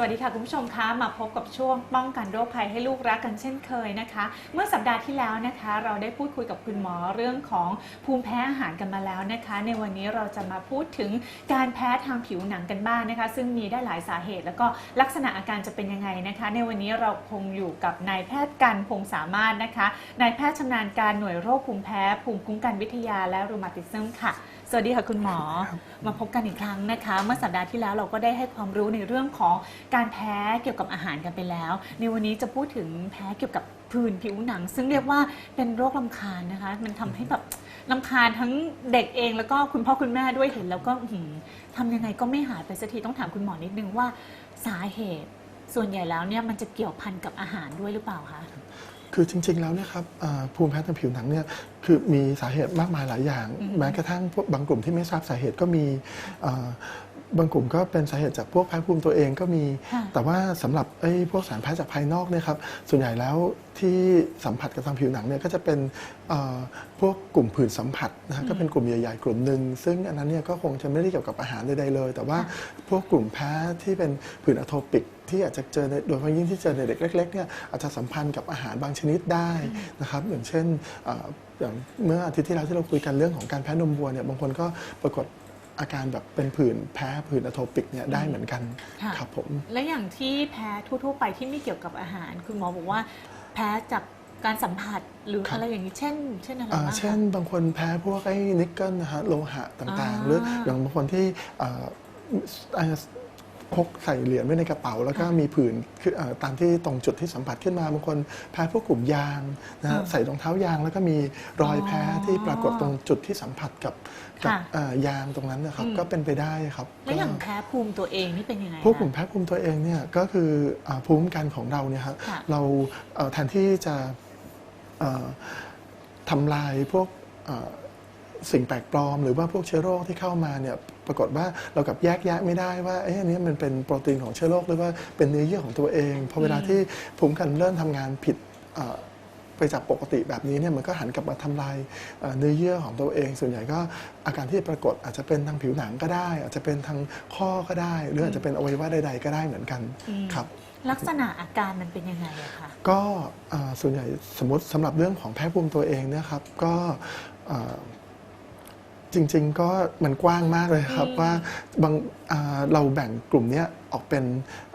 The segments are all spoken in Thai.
สวัสดีค่ะคุณผู้ชมคะมาพบกับช่วงป้องกันโรคภัยให้ลูกรักกันเช่นเคยนะคะ เมื่อสัปดาห์ที่แล้วนะคะ เราได้พูดคุยกับคุณหมอเรื่องของภูมิแพ้อาหารกันมาแล้วนะคะ ในวันนี้เราจะมาพูดถึงการแพ้ทางผิวหนังกันบ้างนะคะ ซึ่งมีได้หลายสาเหตุ แล้วก็ลักษณะอาการจะเป็นยังไงนะคะ ในวันนี้เราคงอยู่กับนายแพทย์กันพงษ์สามารถนะคะนายแพทย์ชำนาญการหน่วยโรคภูมิแพ้ ภูมิคุ้มกันวิทยาและรูมาติซึมค่ะ สวัสดีค่ะคุณหมอ มาพบกันอีกครั้งนะคะ เมื่อสัปดาห์ที่แล้วเราก็ได้ให้ความรู้ในเรื่องของการแพ้เกี่ยวกับอาหารกันไปแล้ว ในวันนี้จะพูดถึงแพ้เกี่ยวกับผื่นผิวหนัง ซึ่งเรียกว่าเป็นโรคลำคาญนะคะ มันทำให้แบบลำคาญทั้งเด็กเองแล้วก็คุณพ่อคุณแม่ด้วยเห็น แล้วก็หือทำยังไงก็ไม่หายไปสักทีต้องถามคุณหมอนิดนึงว่าสาเหตุ ส่วนใหญ่แล้วเนี่ยมันจะเกี่ยวพันกับอาหารด้วยหรือเปล่าคะ คือจริง ๆ แล้วเนี่ยครับอ่าภูมิแพ้ทางผิวหนังเนี่ยคือมีสาเหตุมากมายหลายอย่างอือฮึแม้กระทั่งพวกบางกลุ่มที่ไม่ทราบสาเหตุก็มีอ่า บางกลุ่มก็เป็นสาเหตุจากพวกแพ้ภูมิตัวเองก็มีค่ะแต่ว่าสำหรับไอ้พวกสารแพ้จากภายนอกเนี่ยครับส่วนใหญ่แล้วที่สัมผัสกับทางผิวหนังเนี่ยก็จะเป็นเอ่อพวกกลุ่มผื่นสัมผัสนะฮะก็เป็นกลุ่มใหญ่ๆ กลุ่มหนึ่งซึ่งอันนั้นเนี่ยก็คงจะไม่ได้เกี่ยวกับอาหารใดๆเลย แต่ว่าพวกกลุ่มแพ้ที่เป็นผื่นอะโทปิกที่อาจจะเจอในโดยเฉพาะยิ่งที่เจอในเด็กเล็กๆเนี่ยอาจจะสัมพันธ์กับอาหารบางชนิดได้นะครับอย่างเช่นเอ่ออย่างเมื่ออาทิตย์ที่แล้วที่เราคุยกันเรื่องของการแพ้นมวัวเนี่ยบางคนก็ปรากฏ อาการแบบเป็นผื่นแพ้ผื่นอะโทปิกเนี่ยได้เหมือนกันค่ะ ครับผม และอย่างที่แพ้ทั่วๆไปที่ไม่เกี่ยวกับอาหาร คุณหมอบอกว่าแพ้จากการสัมผัสหรือครับ อะไรอย่างนี้เช่น เช่นอะไรอ่าบ้างคะ เช่นบางคนแพ้พวกไอ้นิกเกิลนะฮะโลหะต่างอ่าๆหรืออย่างบางคนที่เอ่ออ่า พกใส่เหรียญไว้ในกระเป๋า แล้วก็ค่ะมีผื่นคือเอ่อตามที่ตรงจุดที่สัมผัสขึ้นมาบางคนแพ้พวกกลุ่มยางนะฮะอ่าใส่รองเท้ายางแล้วก็มีรอยอ๋อแพ้ที่ปรากฏตรงจุดที่สัมผัสกับกับค่ะเอ่อยางตรงนั้นนะครับอืมก็เป็นไปได้ครับแล้วอย่างก็แพ้ภูมิตัวเองนี่เป็นยังไงพวกคะกลุ่มแพ้ภูมิตัวเองเนี่ยก็คืออ่าภูมิคุ้มกันของเราเนี่ยครับค่ะเราเอ่อแทนที่จะเอ่อทำลายพวกเอ่อสิ่งแปลกปลอม หรือว่าพวกเชื้อโรคที่เข้ามาเนี่ย ปรากฏว่าเรากลับแยกแยะไม่ได้ว่าเอ๊ะอันนี้มันเป็นโปรตีนของเชื้อโรคหรือว่าเป็นเนื้อเยื่อของตัวเองพอเวลาอืมที่ภูมิคุ้มกันเริ่มทำงานผิดเอ่อไปจากปกติแบบนี้เนี่ยมันก็หันกลับมาทำลายเอ่อเนื้อเยื่อของตัวเอง ส่วนใหญ่ก็อาการที่ปรากฏอาจจะเป็นทางผิวหนังก็ได้ อาจจะเป็นทางข้อก็ได้ หรืออาจจะเป็นอวัยวะใดๆก็ได้เหมือนกันอืม ครับ ลักษณะอาการมันเป็นยังไงอะคะ ก็เอ่อส่วนใหญ่สมมติสำหรับเรื่องของแพ้ภูมิตัวเองเนะครับก็เอ่อ จริงๆก็มันกว้างมากเลยครับอืมว่าบางอ่าเราแบ่งกลุ่มเนี้ยออกเป็น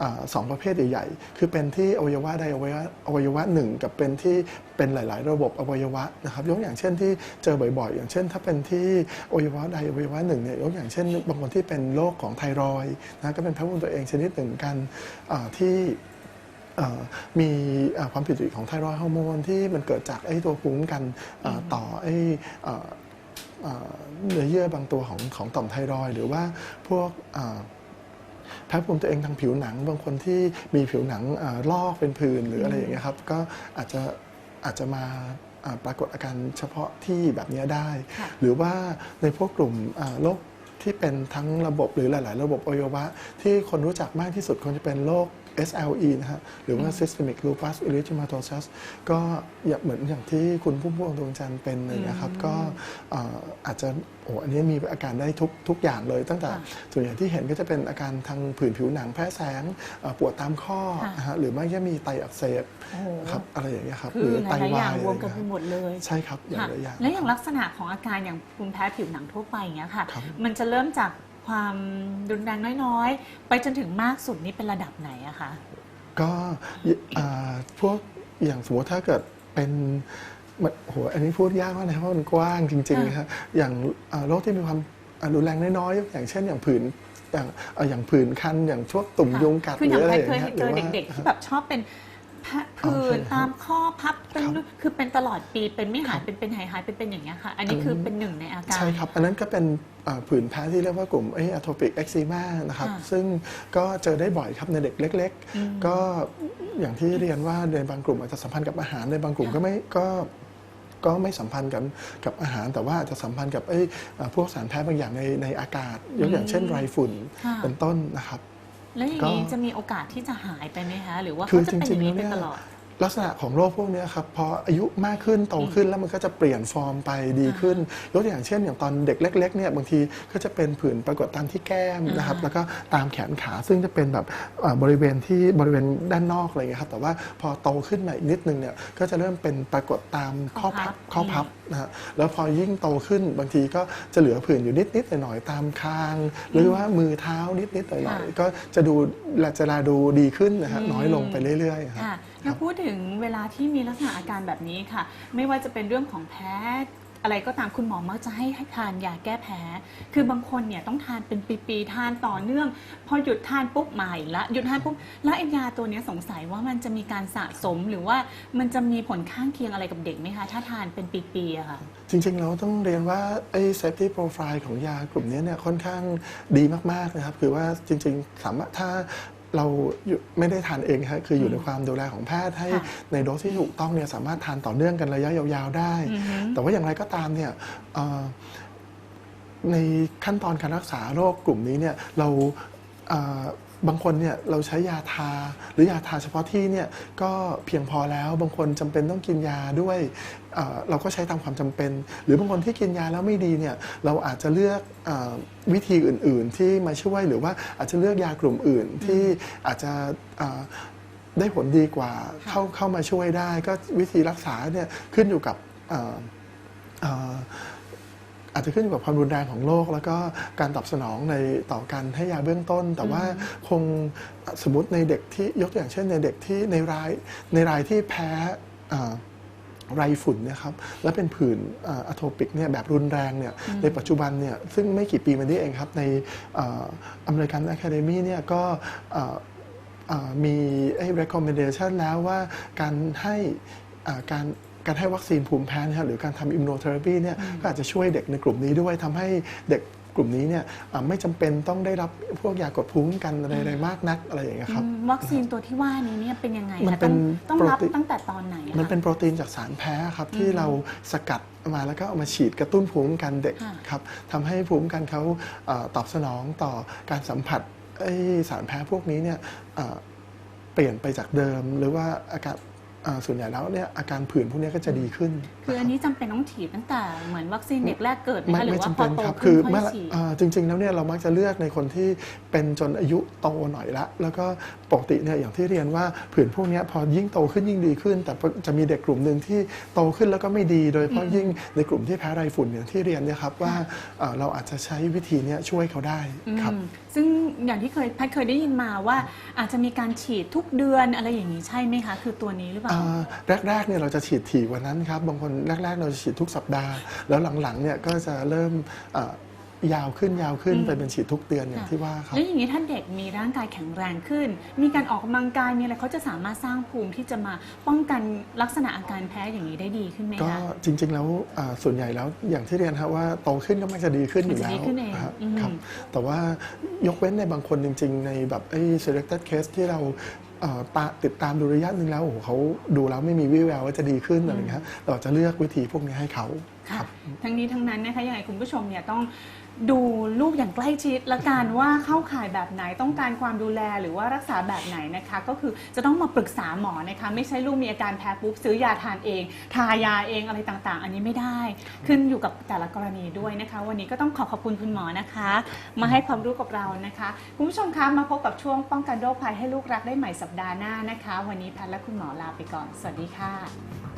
อาสองประเภทใหญ่ๆ คือเป็นที่อวัยวะใดอวัยวะอวัยวะหนึ่งกับเป็นที่เป็นหลาย ๆ ระบบอวัยวะนะครับยกอย่างเช่นที่เจอบ่อยๆ อย่างเช่น ถ้าเป็นที่อวัยวะใดอวัยวะหนึ่งเนี่ยยกอย่างเช่น บางคนที่เป็นโรคของไทรอยด์นะก็เป็นแพ้ภูมิตัวเองชนิดหนึ่งกันอ่าที่เอ่อมีเอ่อความผิดปกติของไทรอยด์ฮอร์โมนที่มันเกิดจากไอ้ตัวภูมิคุ้มกันเอ่อต่อไอ้ เนื้อเยื่อบางตัวของของต่อมไทรอยหรือว่าพวกแพ้ภูมิตัวเองทางผิวหนัง บางคนที่มีผิวหนังอลอกเป็นผื่นหรืออะไรอย่างเงี้ยครับก็อาจจะอาจจะมาปรากฏอาการเฉพาะที่แบบเนี้ยได้ หรือว่าในพวกกลุ่มโรคที่เป็นทั้งระบบหรือหลาย ๆ ระบบอวัยวะ ที่คนรู้จักมากที่สุดควรจะเป็นโรค SLE นะฮะหรือว่า Systemic Lupus Erythematosus ก็อย่างเหมือนอย่างที่คุณพุ่มพวงดวงจันทร์เป็นอะไรอย่างเงี้ยครับอืมก็อ่าอาจจะโอ้อันนี้มีอาการได้ทุกทุกอย่างเลยตั้งแต่ค่ะส่วนใหญ่ที่เห็นก็จะเป็นอาการทางผื่นผิวหนังแพ้แสงอ่าปวดตามข้อค่ะนะฮะหรือไม่ก็มีไตอักเสบโอ้โห ครับอะไรอย่างเงี้ยครับคือหรืหไตลายๆวาอย่างยรวมกันอะไรไปเงี้ยหมดเลยใช่ครับอย่างค่ะหลายอย่าง แล้วอย่างลักษณะของอาการอย่างภูมิแพ้ผิวหนังทั่วไปอย่างเงี้ยค่ะ ครับ มันจะเริ่มจาก ความรุนแรงน้อยๆ ไปจนถึงมากสุดนี่เป็นระดับไหนอะคะ ก็อ่าพวกอย่างสมมติถ้าเกิดเป็นมันโหอันนี้พูดยากมากนะเพราะมันกว้างจริงๆนะครับอย่างอ่าโรคที่มีความอ่ารุนแรงน้อยๆ อย่างเช่นอย่างผื่นอย่างอ่าอย่างผื่นคันอย่างพวกตุ่มยุงกัดคือหอรืย่างออะไรแพอทย่างเคยเงี้ยเจอหรืว่า เด็กๆที่แบบชอบเป็นแพะ ผื่นอ๋อใช่ครับตามข้อพับเป็นครับคือเป็นตลอดปีเป็นไม่หายเป็นเป็นหายหายเป็นเป็นอย่างเงี้ยค่ะ อันนี้อันนั้นคือเป็นหนึ่งในอาการ ใช่ครับ อันนั้นก็เป็นอ่าผื่นแพ้ที่เรียกว่ากลุ่มอะโทปิกเอ็กซีมานะครับค่ะซึ่งก็เจอได้บ่อยครับในเด็กเล็กอืมๆก็อย่างที่เรียนว่าในบางกลุ่มอาจจะสัมพันธ์กับอาหารในบางกลุ่มค่ะก็ไม่ก็ก็ไม่สัมพันธ์กับกับอาหารแต่ว่าอาจจะสัมพันธ์กับไอ้อ่าพวกสารแพ้บางอย่างในในอากาศยกอย่างเช่นไรฝุ่นค่ะเป็นต้นนะครับ แล้วอย่างนี้ก็จะมีโอกาสที่จะหายไปไหมคะหรือว่าคืเขาอจะเป็นอย่างนี้จริไปงๆแล้วเนี่ยตลอด ลักษณะของโรคพวกเนี้ยครับพออายุมากขึ้นโตขึ้นแล้วมันก็จะเปลี่ยนฟอร์มไปดีขึ้นยกตัวอย่างเช่น อย่างตอนเด็กเล็กๆเนี่ยบางทีก็จะเป็นผื่นปรากฏตามที่แก้มนะครับอ่าแล้วก็ตามแขนขาซึ่งจะเป็นแบบเอ่อบริเวณที่บริเวณด้านนอกอะไรอย่างเงี้ยครับแต่ว่าพอโตขึ้นมาอีกนิดนึงเนี่ยก็จะเริ่มเป็นปรากฏตามข้อพับข้ข้ออพัพับบนะฮะแล้วพอยิ่งโตขึ้นบางทีก็จะเหลือผื่นอยู่นิดๆหน่อยๆตามคาง หรือว่ามือเท้านิดๆหน่อยค่ะๆก็จะดูจะลาดูดีขึ้นนะฮะอืมน้อยลงไปเรื่อยๆครับ ค่ะแล้วพูดถึงเวลาที่มีลักษณะอาการแบบนี้ค่ะ ไม่ว่าจะเป็นเรื่องของแพ้ อะไรก็ตามคุณหมอมักจะให้ให้ทานยาแก้แพ้ คือบางคนเนี่ยต้องทานเป็นปีๆทานต่อเนื่อง พอหยุดทานปุ๊บใหม่ละหยุดทานปุ๊บแล้วไอ้ยาตัวเนี้ยสงสัยว่ามันจะมีการสะสมหรือว่ามันจะมีผลข้างเคียงอะไรกับเด็กไหมคะ ถ้าทานเป็นปีๆอะค่ะ จริงๆเราต้องเรียนว่าไอ้ safety profile ของยากลุ่มนี้เนี่ยค่อนข้างดีมากๆนะครับ คือว่าจริงๆสามารถถ้า เราอยู่ไม่ได้ทานเองครับคืออยู่ในความดูแลของแพทย์ให้ค่ะในโดสที่ถูกต้องเนี่ยสามารถทานต่อเนื่องกันระยะยาวๆได้อือฮึแต่ว่าอย่างไรก็ตามเนี่ยเอ่อในขั้นตอนการรักษาโรคกลุ่มนี้เนี่ยเราเอ่อ บางคนเนี่ยเราใช้ยาทา หรือยาทาเฉพาะที่เนี่ยก็เพียงพอแล้ว บางคนจำเป็นต้องกินยาด้วยเเราก็ใช้ตามความจำเป็น หรือบางคนที่กินยาแล้วไม่ดีเนี่ยเราอาจจะเลือกอวิธีอื่น ๆ ที่มาช่วยหรือว่าอาจจะเลือกยากลุ่มอื่นที่อาจจะได้ผลดีกว่าเข้าเข้ามาช่วยได้ ก็วิธีรักษาเนี่ยขึ้นอยู่กับ อ่อเอ่ออาจจะขึ้นอยู่กับความรุนแรงของโรคแล้วก็การตอบสนองในต่อการให้ยาเบื้องต้น แต่ว่าคงสมมติในเด็กที่ยกตัวอย่างเช่นในเด็กที่ในรายในรายที่แพ้เอ่อไรฝุ่นเนะครับและเป็นผื่นอะโทปิกเนี่ยแบบรุนแรงเนี่ยในปัจจุบันเนี่ยซึ่งไม่กี่ปีมานี้เองครับ ในอเมริกันอะคาเดมีเนี่ยก็เอ่อเอ่อมีไอ้ recommendation แล้วว่าการให้อ่าการ การให้วัคซีนภูมิแพ้นะครับหรือการทำ immunotherapy เนี่ยก็อาจจะช่วยเด็กในกลุ่มนี้ด้วยทำให้เด็กกลุ่มนี้เนี่ยอ่าไม่จำเป็นต้องได้รับพวกยากดภูมิคุ้มกันอะไรๆมากนักอะไรอย่างเงี้ยครับอืมวัคซีนตัวที่ว่านี้เนี่ยเป็นยังไงมันคะเป็ต้นองต้องรับโปรตีนตั้งแต่ตอนไหนอะคะมันเป็นโปรตีนจากสารแพ้ครับที่เราสกัดมาแล้วก็เอามาฉีดกระตุ้นภูมิคุ้มกันเด็กค่ะครับทำให้ภูมิคุ้มกันเขาเอ่อตอบสนองต่อการสัมผัสไอ้สารแพ้พวกนี้เนี่ยเอ่อเปลี่ยนไปจากเดิมหรือว่าอาการเอ่อ ส่วนใหญ่แล้วเนี่ยอาการผื่นพวกนี้ก็จะดีขึ้น คืออันนี้จำเป็นต้องฉีดตั้งแต่เหมือนวัคซีนเด็กแรกเกิดไหมไม่คะหรือไม่ว่าจำพอเป็นโตครับขึ้คืนอค่เมื่ออยฉีดเอ่อจริง ๆ แล้วเนี่ยเรามักจะเลือกในคนที่เป็นจนอายุโตหน่อยละ แล้วก็ปกติเนี่ยอย่างที่เรียนว่าผื่นพวกเนี้ยพอยิ่งโตขึ้นยิ่งดีขึ้น แต่จะมีเด็กกลุ่มหนึ่งที่โตขึ้นแล้วก็ไม่ดี โดยเฉพาะยิ่งในกลุ่มที่แพ้ไรฝุ่นอย่างที่เรียนเนี่ยครับว่าเอ่อเราอาจจะใช้วิธีเนี้ยช่วยเขาได้ครับอืม ซึ่งอย่างที่เคยแพทย์เคยได้ยินมาว่า อาจจะมีการฉีดทุกเดือนอะไรอย่างนี้ใช่ไหมคะ คือตัวนี้หรือเปล่า แรกๆเนี่ยเราจะฉีดถี่กว่านั้นครับ บางคนแรกๆ เราจะฉีดทุกสัปดาห์ แล้วหลังๆเนี่ยก็จะเริ่ม ยาวขึ้นยาวขึ้นอืมไปเป็นฉีดทุกเดือนอย่างค่ะที่ว่าครับแล้วอย่างนี้ถ้าเด็กมีร่างกายแข็งแรงขึ้น มีการออกกำลังกายมีอะไรเขาจะสามารถสร้างภูมิที่จะมาป้องกันลักษณะอาการแพ้อย่างนี้ได้ดีขึ้นไหมก็คะจริง ๆ แล้วอ่าส่วนใหญ่แล้วอย่างที่เรียนครับว่าโตขึ้นก็มักจะดีขึ้นอยู่มันจะแล้ดีวขึ้นเองครับอืมครับแต่ว่ายกเว้นในบางคนจริง ๆ ในแบบไอ้ selected case ที่เราเอ่อตาติดตามดูระยะหนึ่งแล้วโอ้โหเขาดูแล้วไม่มีวิแววว่าจะดีขึ้นอะไรอย่างเงี้ยเราจะเลือกวิธีพวกนี้ให้เขาคค่ะรับทั้งนี้ทั้งนั้นนะคะยังไงคุณผู้ชมเนี่ยต้อง ดูลูกอย่างใกล้ชิดและกันว่าเข้าข่ายแบบไหนต้องการความดูแลหรือว่ารักษาแบบไหนนะคะ ก็คือจะต้องมาปรึกษาหมอนะคะไม่ใช่ลูกมีอาการแพ้ปุ๊บซื้อยาทานเอง ทายาเองอะไรต่างๆ อันนี้ไม่ได้ ขึ้นอยู่กับแต่ละกรณีด้วยนะคะ วันนี้ก็ต้องขอขอบคุณคุณหมอนะคะ มาให้ความรู้กับเรานะคะคุณผู้ชมคะมาพบกับช่วงป้องกันโรคภัยให้ลูกรักได้ใหม่สัปดาห์หน้านะคะ วันนี้แพทย์และคุณหมอลาไปก่อน สวัสดีค่ะ